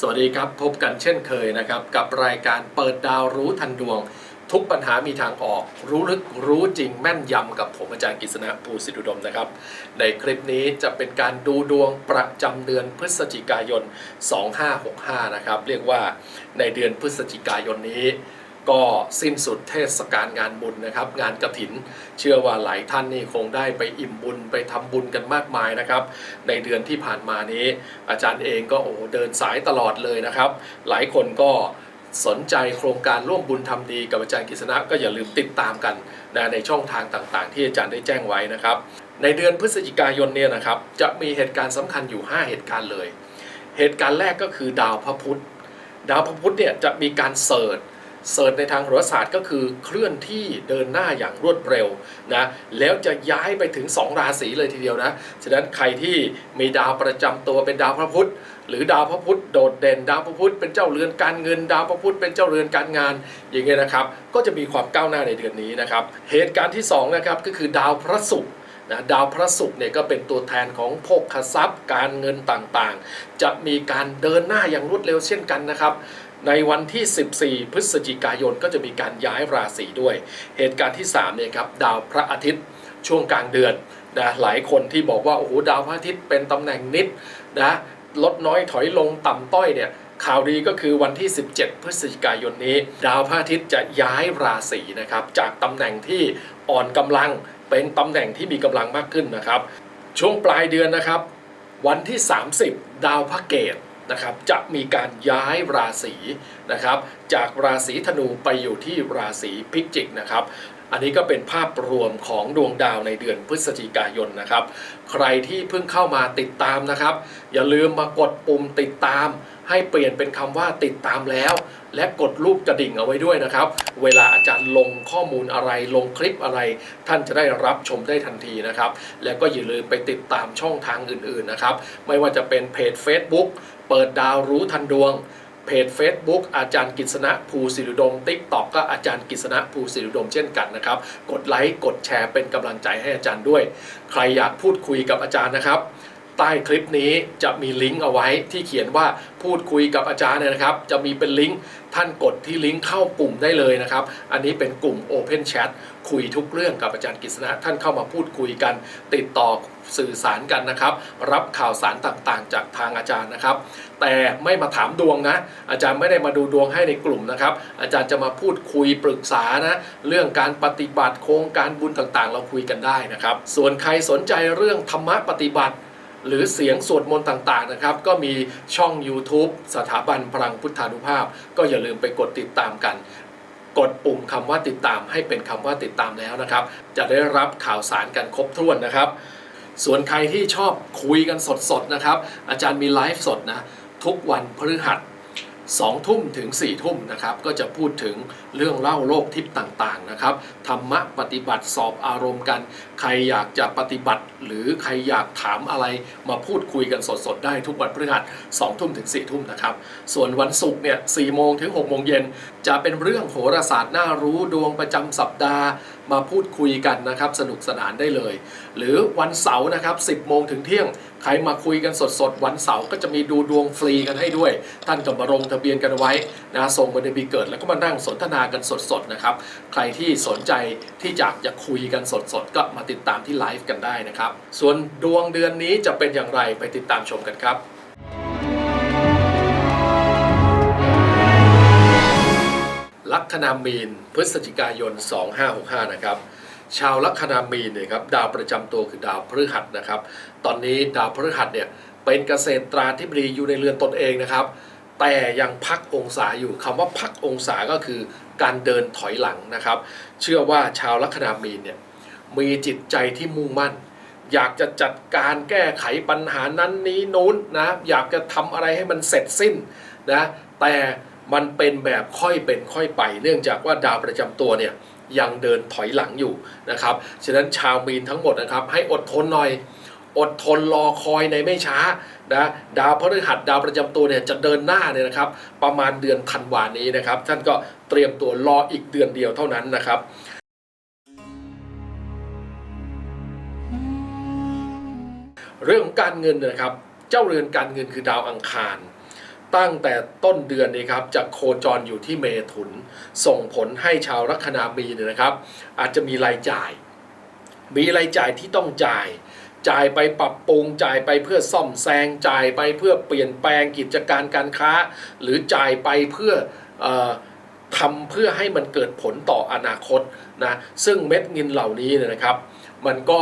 สวัสดีครับพบกันเช่นเคยนะครับ กับรายการเปิดดาวรู้ทันดวง ทุกปัญหามีทางออก รู้ลึกรู้จริงแม่นยำกับผมอาจารย์กฤษณะภูสิทธุดมนะครับ ในคลิปนี้จะเป็นการดูดวงประจำเดือนพฤศจิกายน 2565 นะครับ เรียกว่าในเดือนพฤศจิกายนนี้ ก็สิ้นสุดเทศกาลงานบุญนะครับ งานกระถิน เชื่อว่าหลายท่านนี่คงได้ไปอิ่มบุญไปทำบุญกันมากมายนะครับ ในเดือนที่ผ่านมานี้ อาจารย์เองก็โอ้เดินสายตลอดเลยนะครับ หลายคนก็สนใจโครงการร่วมบุญทำดีกับอาจารย์กฤษณะก็อย่าลืมติดตามกันนะในช่องทางต่างๆ ที่อาจารย์ได้แจ้งไว้นะครับ ในเดือนพฤศจิกายนเนี่ยนะครับ จะมีเหตุการณ์สำคัญอยู่ 5 เหตุการณ์เลย เหตุการณ์แรกก็คือดาวพระพุธ ดาวพระพุธเนี่ยจะมีการเสิร์ เสิร์ชในทางโหราศาสตร์ก็คือเคลื่อนที่เดินหน้าอย่างรวดเร็วนะแล้วจะย้ายไปถึง 2 ราศีเลยทีเดียวนะฉะนั้นใครที่มีดาวประจำตัวเป็นดาวพระพุธหรือดาวพระพุธโดดเด่น ดาวพระพุธเป็นเจ้าเรือนการเงิน ดาวพระพุธเป็นเจ้าเรือนการงานอย่างเงี้ยนะครับ ก็จะมีความก้าวหน้าในเดือนนี้นะครับ เหตุการณ์ที่สองนะครับก็คือดาวพระศุกร์นะดาวพระศุกร์เนี่ยก็เป็นตัวแทนของโภคทรัพย์ การเงินต่างๆ จะมีการเดินหน้าอย่างรวดเร็วเช่นกันนะครับ ในวันที่ 14 พฤศจิกายนก็จะมีการย้ายราศีด้วย เหตุการณ์ที่3เนี่ยครับดาวพระอาทิตย์ช่วงกลางเดือนนะหลายคนที่บอกว่าโอ้โหดาวพระอาทิตย์เป็นตำแหน่งนิดนะลดน้อยถอยลงต่ำต้อยเนี่ยข่าวดีก็คือวันที่ 17 พฤศจิกายนนี้ ดาวพระอาทิตย์จะย้ายราศีนะครับจากตำแหน่งที่อ่อนกำลังเป็นตำแหน่งที่มีกำลังมากขึ้นนะครับ ช่วงปลายเดือนนะครับ วันที่ 30 ดาวพระเกต นะครับจะมีการย้ายราศีนะครับจากราศีธนูไปอยู่ที่ราศีพิจิกนะครับอันนี้ก็เป็นภาพรวมของดวงดาวในเดือนพฤศจิกายนนะครับ ใครที่เพิ่งเข้ามาติดตามนะครับ อย่าลืมมากดปุ่มติดตาม ให้เปลี่ยนเป็นคำว่าติดตามแล้ว และกดรูปกระดิ่งเอาไว้ด้วยนะครับ เวลาอาจารย์ลงข้อมูลอะไรลงคลิปอะไร ท่านจะได้รับชมได้ทันทีนะครับ แล้วก็อย่าลืมไปติดตามช่องทางอื่นๆนะครับ ไม่ว่าจะเป็นเพจ Facebook เปิดดาวรู้ทันดวง เพจ Facebook อาจารย์กิษณะภูสิริดมติ๊กต็อกก็อาจารย์กิษณะภูสิริดมเช่นกันนะครับ กดไลค์กดแชร์เป็นกำลังใจให้อาจารย์ด้วย ใครอยากพูดคุยกับอาจารย์นะครับใต้คลิปนี้จะมีลิงก์เอาไว้ที่เขียนว่าพูดคุยกับอาจารย์เนี่ยนะครับ จะมีเป็นลิงก์ท่านกดที่ลิงก์เข้ากลุ่มได้เลยนะครับ อันนี้เป็นกลุ่ม Open Chat คุยทุกเรื่องกับอาจารย์กฤษณะท่านเข้ามาพูดคุยกัน ติดต่อ สื่อสารกันนะครับ รับข่าวสารต่างๆ จากทางอาจารย์นะครับ แต่ไม่มาถามดวงนะ อาจารย์ไม่ได้มาดูดวงให้ในกลุ่มนะครับ อาจารย์จะมาพูดคุยปรึกษานะเรื่องการปฏิบัติโครงการบุญต่างๆ เราคุยกันได้นะครับ ส่วนใครสนใจเรื่องธรรมะปฏิบัติหรือเสียงสวดมนต์ต่างๆนะครับ ก็มีช่อง YouTube สถาบันพลังพุทธานุภาพ ก็อย่าลืมไปกดติดตามกัน กดปุ่มคำว่าติดตามให้เป็นคำว่าติดตามแล้วนะครับ จะได้รับข่าวสารกันครบถ้วนนะครับ ส่วนใครที่ชอบคุยกันสดๆนะครับ อาจารย์มีไลฟ์สดนะทุกวันพฤหัสสองทุ่มถึง4ี่ทุ่มนะครับ ก็จะพูดถึงเรื่องเล่าโลกทิพย์ต่างๆนะครับธรรมะปฏิบัติสอบอารมณ์กัน ใครอยากจะปฏิบัติ หรือใครอยากถามอะไรมาพูดคุยกันสดๆ ได้ทุกวันพฤหัสสองทุ่มถึง4ี่ทุ่มนะครับ ส่วนวันศุกร์เนี่ยสี่โมงถึง6กโมงเย็นจะเป็นเรื่องโหราศาสตร์น่ารู้ดวงประจำสัปดาห์ มาพูดคุยกันนะครับสนุกสนานได้เลย หรือวันเสาร์นะครับ 10 โมงถึงเที่ยง ใครมาคุยกันสดๆ วันเสาร์ก็จะมีดูดวงฟรีกันให้ด้วย ท่านก็มาลงทะเบียนกันไว้นะส่งวันเดือนปีเกิด แล้วก็มานั่งสนทนากันสดๆนะครับใครที่สนใจที่อยากจะคุยกันสดๆ ก็มาติดตามที่ไลฟ์กันได้นะครับส่วนดวงเดือนนี้จะเป็นอย่างไรไปติดตามชมกันครับ ลัคนามีนพฤศจิกายน 2565 นะครับ ชาวลัคนามีนเนี่ยครับดาวประจำตัวคือดาวพฤหัสนะครับ ตอนนี้ดาวพฤหัสเนี่ยเป็นเกษตราธิบดีอยู่ในเรือนตนเองนะครับ แต่ยังพักองศาอยู่คำว่าพักองศาก็คือการเดินถอยหลังนะครับ เชื่อว่าชาวลัคนามีนเนี่ยมีจิตใจที่มุ่งมั่น อยากจะจัดการแก้ไขปัญหานั้นนี้นู้นนะอยากจะทำอะไรให้มันเสร็จสิ้นนะแต่ มันเป็นแบบค่อยเป็นค่อยไป เนื่องจากว่าดาวประจำตัวเนี่ยยังเดินถอยหลังอยู่นะครับ ฉะนั้นชาวมีนทั้งหมดนะครับ ให้อดทนหน่อย อดทนรอคอยในไม่ช้านะดาวพฤหัสดาวประจำตัวเนี่ยจะเดินหน้าเนี่ยนะครับ ประมาณเดือนธันวานี้นะครับ ท่านก็เตรียมตัวรออีกเดือนเดียวเท่านั้นนะครับเรื่องของการเงินนะครับ เจ้าเรือนการเงินคือดาวอังคาร ตั้งแต่ต้นเดือนนี้ครับจะโคจรอยู่ที่เมถุน ส่งผลให้ชาวลัคนามีเนี่ยนะครับ อาจจะมีรายจ่าย มีรายจ่ายที่ต้องจ่าย จ่ายไปปรับปรุงจ่ายไปเพื่อซ่อมแซงจ่ายไปเพื่อเปลี่ยนแปลงกิจการการค้า หรือจ่ายไปเพื่ออทำเพื่อให้มันเกิดผลต่ออนาคตนะซึ่งเม็ดเงินเหล่านี้เนี่ยนะครับ มันก็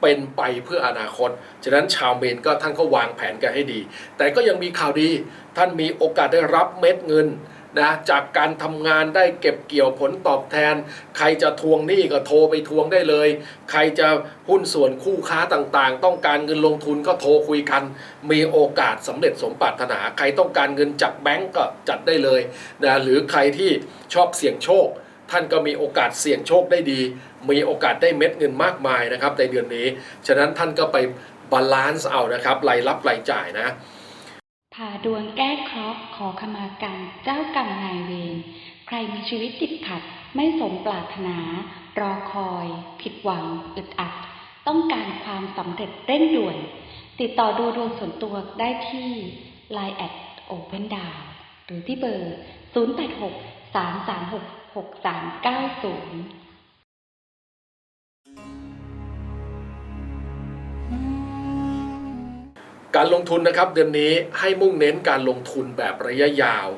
เป็นไปเพื่ออนาคต ฉะนั้นชาวเมนก็ท่านก็วางแผนกันให้ดี แต่ก็ยังมีข่าวดี ท่านมีโอกาสได้รับเม็ดเงินนะจากการทำงานได้เก็บเกี่ยวผลตอบแทน ใครจะทวงหนี้ก็โทรไปทวงได้เลย ใครจะหุ้นส่วนคู่ค้าต่างๆ ต้องการเงินลงทุนก็โทรคุยกัน มีโอกาสสำเร็จสมปรารถนา ใครต้องการเงินจากแบงก์ก็จัดได้เลยนะหรือใครที่ชอบเสี่ยงโชค ท่านก็มีโอกาสเสี่ยงโชคได้ดี มีโอกาสได้เม็ดเงินมากมายนะครับในเดือนนี้ ฉะนั้นท่านก็ไปบาลานซ์เอานะครับรายรับรายจ่ายนะผ่าดวงแก้เคราะห์ขอขมากรรมเจ้ากรรมนายเวรใครมีชีวิตติดขัด ไม่สมปรารถนา รอคอย ผิดหวังอึดอัด ต้องการความสำเร็จเร่งด่วน ติดต่อดูดวงส่วนตัวได้ที่ Line แอด Open d o w n หรือที่เบอร์ 086 336 6390การลงทุนนะครับเดือนนี้ให้มุ่งเน้นการลงทุนแบบระยะยาว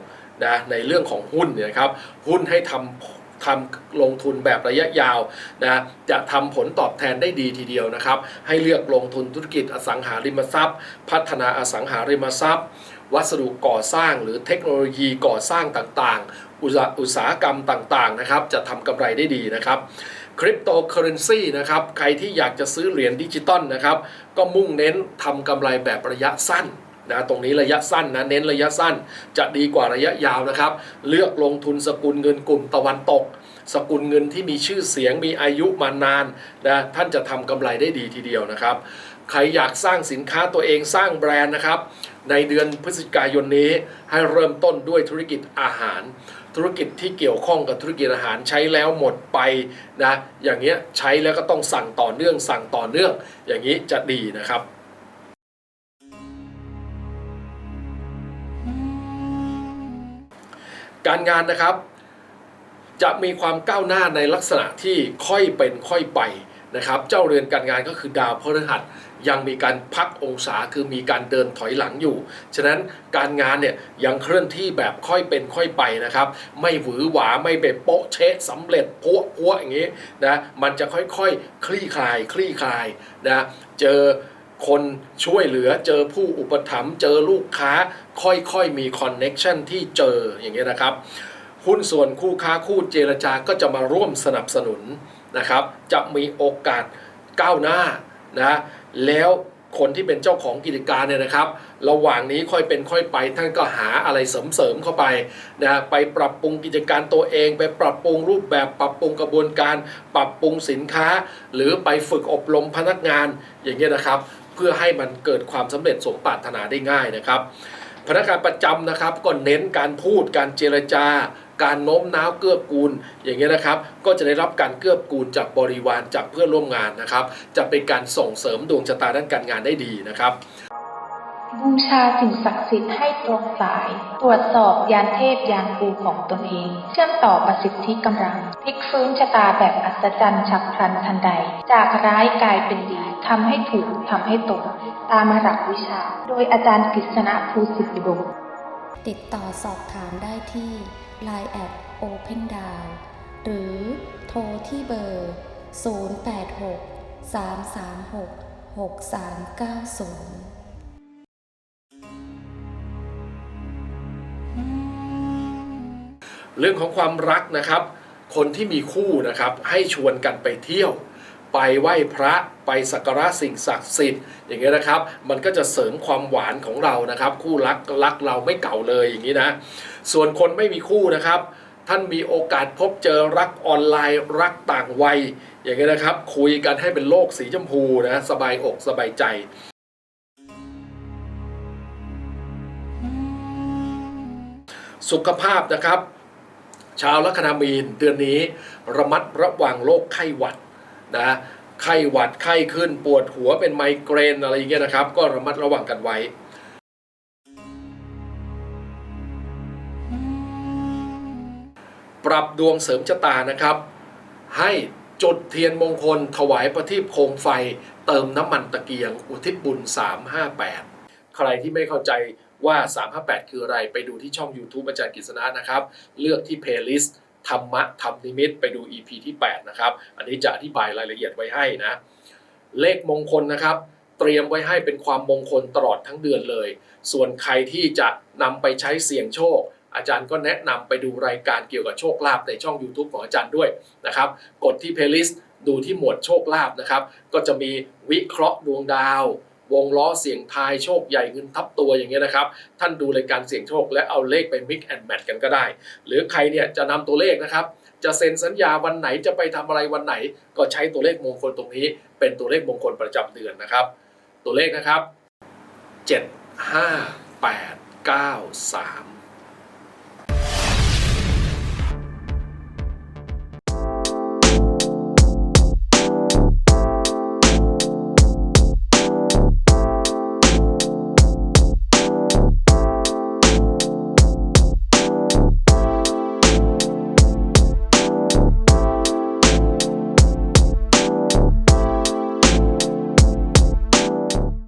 นะในเรื่องของหุ้นเนี่ยนะครับหุ้นให้ทำทำลงทุนแบบระยะยาวนะจะทำผลตอบแทนได้ดีทีเดียวนะครับ ให้เลือกลงทุนธุรกิจอสังหาริมทรัพย์ พัฒนาอสังหาริมทรัพย์ วัสดุก่อสร้างหรือเทคโนโลยีก่อสร้างต่างๆ อุตสาหกรรมต่างๆนะครับจะทำกำไรได้ดีนะครับคริปโตเคอเรนซีนะครับใครที่อยากจะซื้อเหรียญดิจิตอลนะครับก็มุ่งเน้นทำกำไรแบบระยะสั้นนะตรงนี้ระยะสั้นนะเน้นระยะสั้นจะดีกว่าระยะยาวนะครับ เลือกลงทุนสกุลเงินกลุ่มตะวันตก สกุลเงินที่มีชื่อเสียงมีอายุมานานนะท่านจะทำกำไรได้ดีทีเดียวนะครับ ใครอยากสร้างสินค้าตัวเองสร้างแบรนด์นะครับ ในเดือนพฤศจิกายนนี้ให้เริ่มต้นด้วยธุรกิจอาหาร ธุรกิจที่เกี่ยวข้องกับธุรกิจอาหารใช้แล้วหมดไปนะอย่างเงี้ยใช้แล้วก็ต้องสั่งต่อเนื่อง สั่งต่อเนื่อง อย่างนี้จะดีนะครับการงานนะครับ จะมีความก้าวหน้าในลักษณะที่ค่อยเป็นค่อยไป นะครับ เจ้าเรือนการงานก็คือดาวพฤหัสยังมีการพักองศาคือมีการเดินถอยหลังอยู่ ฉะนั้นการงานเนี่ยยังเคลื่อนที่แบบค่อยเป็นค่อยไปนะครับ ไม่หวือหวาไม่แบบโป๊ะเชะสำเร็จพัวพัวอย่างนี้นะมันจะค่อยๆคคลี่คลาย คลี่คลายนะเจอคนช่วยเหลือเจอผู้อุปถัมภ์เจอลูกค้า ค่อยๆมีคอนเน็ชันที่เจออย่างเงี้ยนะครับ หุ้นส่วนคู่ค้าคู่เจรจาก็จะมาร่วมสนับสนุน นะครับจะมีโอกาสก้าวหน้านะแล้วคนที่เป็นเจ้าของกิจการเนี่ยนะครับ ระหว่างนี้ค่อยเป็นค่อยไปท่านก็หาอะไรเสริมๆเข้าไปนะไปปรับปรุงกิจการตัวเอง ไปปรับปรุงรูปแบบ ปรับปรุงกระบวนการ ปรับปรุงสินค้า หรือไปฝึกอบรมพนักงานอย่างเงี้ยนะครับ เพื่อให้มันเกิดความสำเร็จสมปรารถนาได้ง่ายนะครับ พนักงานประจำนะครับก็เน้นการพูดการเจรจา การโน้มน้าวเกื้อกูลอย่างเงี้ยนะครับ ก็จะได้รับการเกื้อกูลจากบริวารจากเพื่อนร่วมงานนะครับ จะเป็นการส่งเสริมดวงชะตาด้านการงานได้ดีนะครับบูชาสิ่งศักดิ์สิทธิ์ให้ตรงสาย ตรวจสอบยานเทพยานครูของตนเอง เชื่อมต่อประสิทธิกำลัง พลิกฟื้นชะตาแบบอัศจรรย์ฉับพลันทันใด จากร้ายกลายเป็นดีทำให้ถูกทำให้ตรงตามหลักวิชา โดยอาจารย์กฤษณะภูสิทธิบุตร ติดต่อสอบถามได้ที่ Line แอด Open d o w n หรือโทรที่เบอร์ 086 336 6390เรื่องของความรักนะครับ คนที่มีคู่นะครับ ให้ชวนกันไปเที่ยว ไปไหว้พระไปสักการะสิ่งศักดิ์สิทธิ์อย่างเงี้ยนะครับ มันก็จะเสริมความหวานของเรานะครับ คู่รักรักเราไม่เก่าเลยอย่างนี้นะ ส่วนคนไม่มีคู่นะครับ ท่านมีโอกาสพบเจอรักออนไลน์รักต่างวัย อย่างเงี้ยนะครับ คุยกันให้เป็นโลกสีชมพูนะสบายอกสบายใจสุขภาพนะครับ ชาวลัคนามีนเดือนนี้ระมัดระวังโรคไข้หวัด นะไข้หวัดไข้ขึ้นปวดหัวเป็นไมเกรนอะไรอย่างเงี้ยนะครับ ก็ระมัดระวังกันไว้ปรับดวงเสริมชะตานะครับ ให้จุดเทียนมงคลถวายประทีปโคมไฟ เติมน้ำมันตะเกียง อุทิศบุญ 358 ใครที่ไม่เข้าใจว่า 358 คืออะไรไปดูที่ช่อง YouTube อาจารย์กฤษณะนะครับ เลือกที่เพลย์ลิสต์ ธรรมะธรรมนิมิตไปดู EP ที่ 8 นะครับ อันนี้จะอธิบายรายละเอียดไว้ให้นะ เลขมงคลนะครับ เตรียมไว้ให้เป็นความมงคลตลอดทั้งเดือนเลย ส่วนใครที่จะนำไปใช้เสี่ยงโชค อาจารย์ก็แนะนำไปดูรายการเกี่ยวกับโชคลาภในช่อง YouTube ของอาจารย์ด้วยนะครับ กดที่ playlist ดูที่หมวดโชคลาภนะครับ ก็จะมีวิเคราะห์ดวงดาว วงล้อเสียงทายโชคใหญ่เงินทับตัวอย่างเงี้ยนะครับ ท่านดูรายการเสี่ยงโชค และเอาเลขไป mix and match กันก็ได้ หรือใครเนี่ยจะนำตัวเลขนะครับ จะเซ็นสัญญาวันไหนจะไปทำอะไรวันไหน ก็ใช้ตัวเลขมงคลตรงนี้ เป็นตัวเลขมงคลประจำเดือนนะครับ ตัวเลขนะครับ 7 5 8 9 3